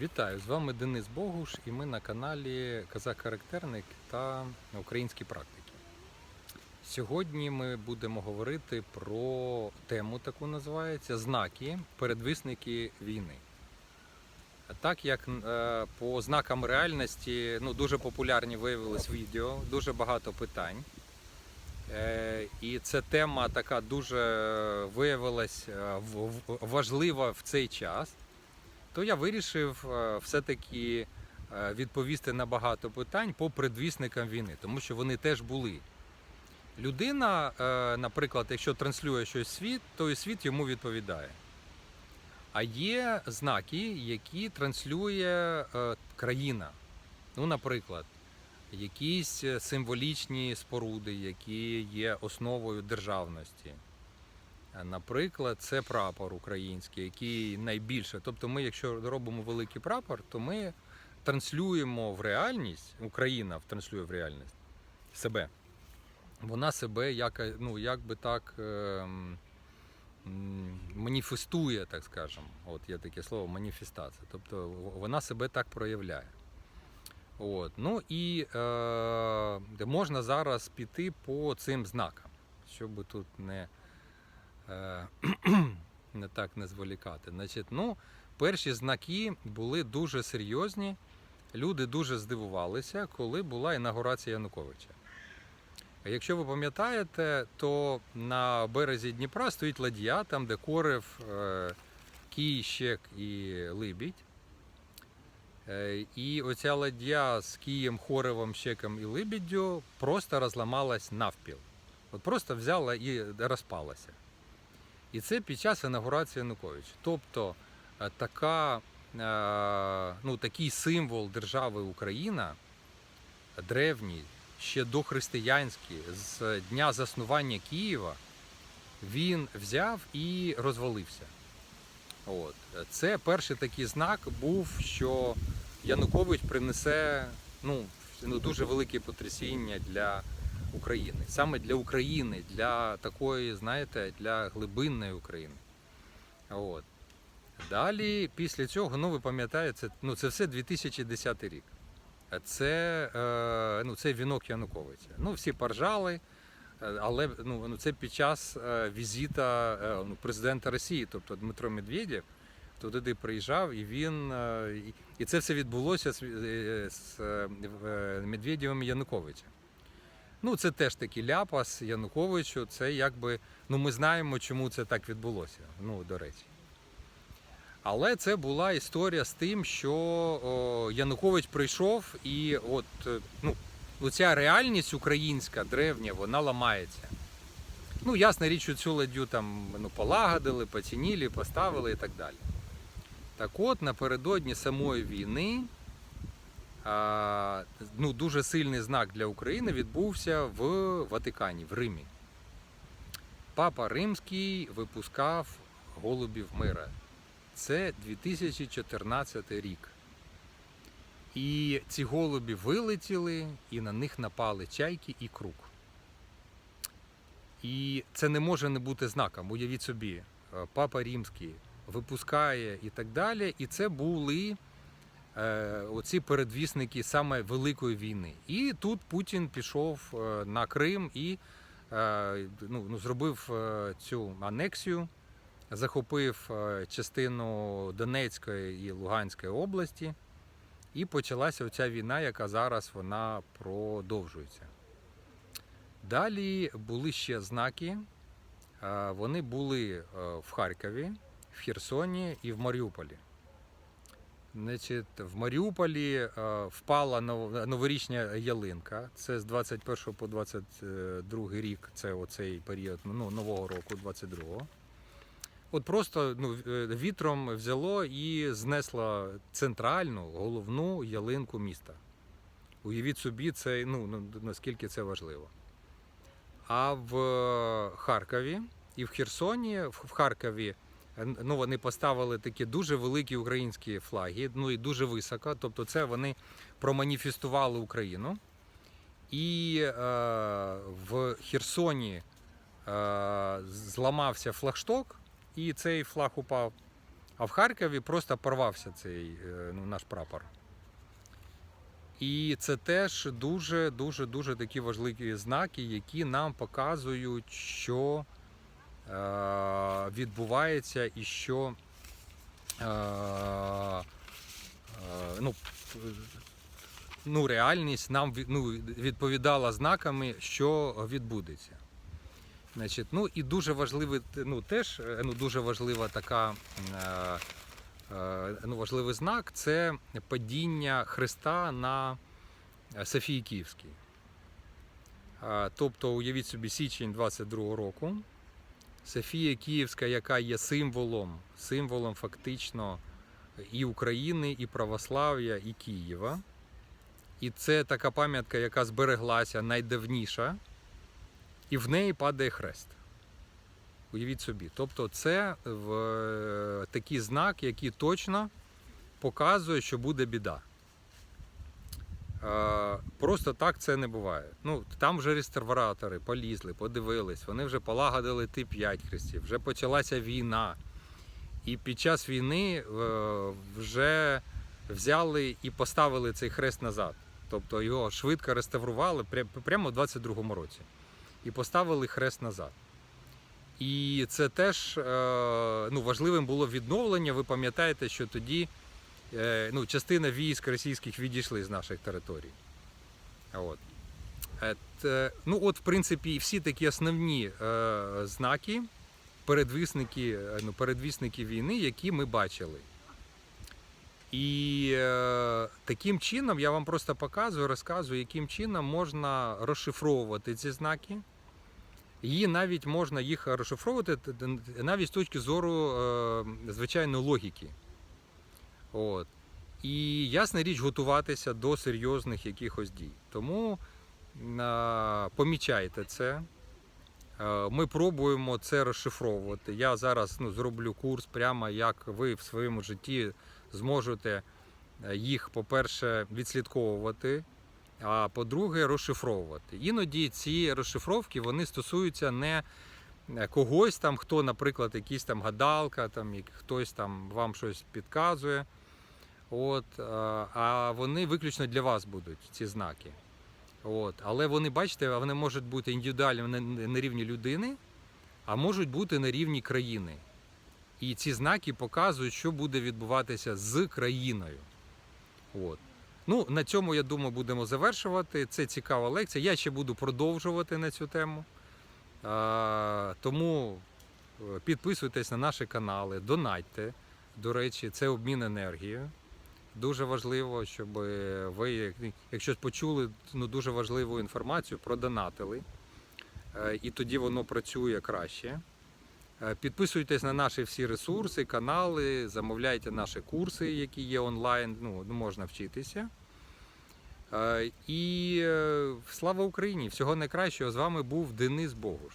Вітаю! З вами Денис Богуш і ми на каналі Казак-Характерник та Українські практики. Сьогодні ми будемо говорити про тему, таку називається знаки, передвісники війни. Так як е, по знакам реальності ну, дуже популярні виявились відео, дуже багато питань. Е, І ця тема така дуже виявилась е, важлива в цей час то я вирішив е, все-таки е, відповісти на багато питань по предвісникам війни, тому що вони теж були. Людина, е, наприклад, якщо транслює щось світ, то і світ йому відповідає. А є знаки, які транслює країна. Ну, наприклад, якісь символічні споруди, які є основою державності. Е, Наприклад, це прапор український, який найбільше. Тобто, ми, якщо робимо великий прапор, то ми транслюємо в реальність, Україна транслює в реальність себе. Вона себе як, е, ну, як би так м, маніфестує, так скажемо. От є таке слово маніфестація. Тобто вона себе так проявляє. От. Ну і е, можна зараз піти по цим знакам, щоб тут не е, не так не зволікати. Значить, ну, перші знаки були дуже серйозні. Люди дуже здивувалися, коли була інаугурація Януковича. Якщо ви пам'ятаєте, то на березі Дніпра стоїть ладья, там де корив е, щек і либідь. Е, І оця ладья з кієм, хоревом, щеком і либіддю просто розламалась навпіл. От просто взяла і розпалася. І це під час інаугурації Януковича. Тобто е, така, е, ну, такий символ держави Україна, древній, ще дохристиянський, з дня заснування Києва, він взяв і розвалився. От. Це перший такий знак був, що Янукович принесе ну, ну, дуже велике потрясіння для України. Саме для України, для такої, знаєте, для глибинної України. От. Далі, після цього, ну ви пам'ятаєте, ну, це все 2010 рік. Це, е, ну, це вінок Януковича. Ну, всі поржали, е, але ну, ну, це під час е, візита е, ну, президента Росії, тобто Дмитро Медведєв, хто туди приїжджав, і він. і- це все відбулося з, з Медведєвим і Януковичем. Ну, це теж такий ляпас Януковичу. Це якби, ну ми знаємо, чому це так відбулося. Ну, до речі. Але це була історія з тим, що о, Янукович прийшов, і от ну, ця реальність українська, древня, вона ламається. Ну, ясна річ, що цю ладдю там ну, полагодили, поцінили, поставили і так далі. Так от, напередодні самої війни ну, дуже сильний знак для України відбувся в Ватикані, в Римі. Папа Римський випускав голубів мира. Це 2014 рік. І ці голубі вилетіли, і на них напали чайки і круг. І це не може не бути знаком. Уявіть собі, е, папа Римський випускає і так далі. І це були оці передвісники саме Великої війни. І тут Путін пішов е, на Крим і е, ну, ну, зробив е, цю анексію, захопив е, частину Донецької і Луганської області. І почалася оця війна, яка зараз вона продовжується. Далі були ще знаки. Е, Вони були е, в Харкові, в Херсоні і в Маріуполі. Значить, в Маріуполі е, впала нов- новорічна ялинка. Це з 21 по 22 рік, це оцей період ну, нового року, 22-го. От просто ну, е, вітром взяло і знесло центральну головну ялинку міста. Уявіть собі, це, ну, ну, наскільки це важливо. А в Харкові і в Херсоні, в Харкові, е, ну, вони поставили такі дуже великі українські флаги, ну і дуже високо. Тобто, це вони проманіфестували Україну. І е, в Херсоні е, зламався флагшток, і цей флаг упав. А в Харкові просто порвався цей е, ну, наш прапор. І це теж дуже дуже дуже такі важливі знаки, які нам показують, що відбувається і що е, е, ну, ну, реальність нам ну, відповідала знаками, що відбудеться. Значить, ну і дуже важливий, ну теж е, ну, дуже важлива така е, е, ну, важливий знак це падіння Христа на е, Софії Київській. Е, Тобто, уявіть собі, січень 22-го року. Софія Київська, яка є символом, символом фактично і України, і православ'я, і Києва. І це така пам'ятка, яка збереглася найдавніша, і в неї падає хрест. Уявіть собі. Тобто, це в, е, такий знак, який точно показує, що буде біда. Просто так це не буває. Ну, там вже реставратори полізли, подивились, вони вже полагодили Т-5 хрестів, вже почалася війна. І під час війни е, вже взяли і поставили цей хрест назад. Тобто його швидко реставрували прямо в 22-му році. І поставили хрест назад. І це теж е, ну, важливим було відновлення. Ви пам'ятаєте, що тоді ну, частина військ російських відійшли з наших територій. От. Е, ну, от, в принципі, всі такі основні е, знаки, передвісники, е, ну, передвісники війни, які ми бачили. І е, таким чином я вам просто показую, розказую, яким чином можна розшифровувати ці знаки. І навіть можна їх розшифровувати навіть з точки зору е, звичайної логіки. От. І ясна річ, готуватися до серйозних якихось дій. Тому е, помічайте це. Е, Ми пробуємо це розшифровувати. Я зараз ну, зроблю курс, прямо як ви в своєму житті зможете е, їх, по-перше, відслідковувати, а по-друге, розшифровувати. Іноді ці розшифровки вони стосуються не е, когось там, хто, наприклад, якийсь там гадалка, там, хтось там вам щось підказує. От, е, а вони виключно для вас будуть, ці знаки. От. Але вони, бачите, вони можуть бути індивідуально на, рівні людини, а можуть бути на рівні країни. І ці знаки показують, що буде відбуватися з країною. От. Ну, на цьому, я думаю, будемо завершувати. Це цікава лекція. Я ще буду продовжувати на цю тему. А, тому е, підписуйтесь на наші канали, донатьте. До речі, це обмін енергією. Дуже важливо, щоб ви, якщо почули ну, дуже важливу інформацію, продонатили. Е, І тоді воно працює краще. Е, Підписуйтесь на наші всі ресурси, канали, замовляйте наші курси, які є онлайн, ну, можна вчитися. Е, І е, слава Україні! Всього найкращого. З вами був Денис Богуш.